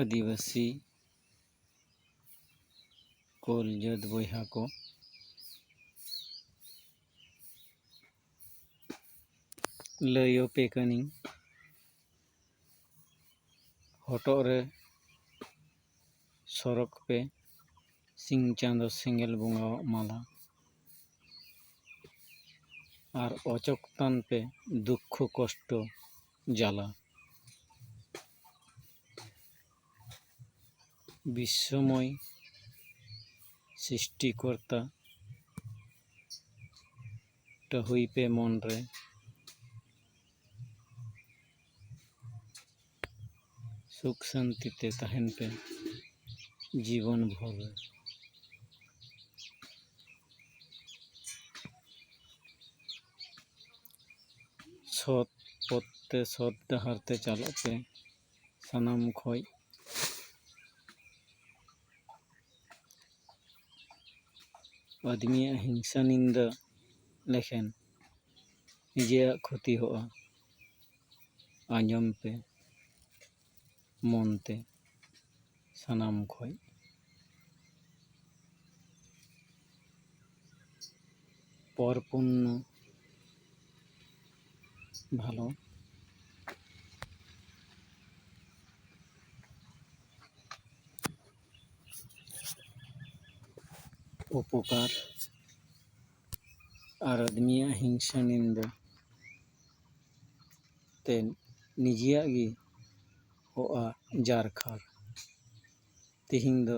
ᱟᱹᱫᱤᱵᱟᱹᱥᱤ ᱠᱳᱞ ᱡᱟᱹᱛ ᱵᱚᱭᱦᱟ ᱠᱚ ᱞᱟᱹᱭᱟᱯᱮ ᱠᱟᱹᱱᱟᱹᱧ ᱦᱚᱴᱚᱜ ᱨᱮ ᱥᱚᱨᱚᱜᱽ ᱯᱮ ᱥᱤᱧ ᱪᱟᱸᱫᱳ ᱥᱮᱸᱜᱮᱞ ᱵᱚᱸᱜᱟᱣᱟᱜ ᱢᱟᱞᱟ ᱟᱨ ᱚᱪᱚᱜ ᱛᱟᱱ ᱯᱮ ᱫᱩᱠᱠᱷᱚ ᱠᱚᱥᱴᱚ ᱡᱟᱞᱟ বিশ্বময় সৃষ্টিকর্তা। হইপে মন রে সুখ শান্তিতে তাহেন পে জীবন ভর। সৎ পথে সৎ ডাহারতে চালাতে সানাম খয় আদমিয়া হিংসা নিন্দা লেখেন নিজের ক্ষতি হওয়া আঁজম পে মনতে সানাম খয়। পরপূর্ণ ভালো उपकार और आदमिया हिंसान निजी जारखार तेहन दो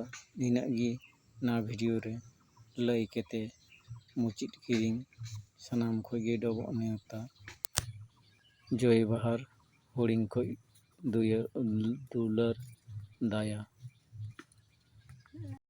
ना भिडियो लैकते मुचिद की सामान खे डब नेता जय बाहर हूँ खुद दुलर दाया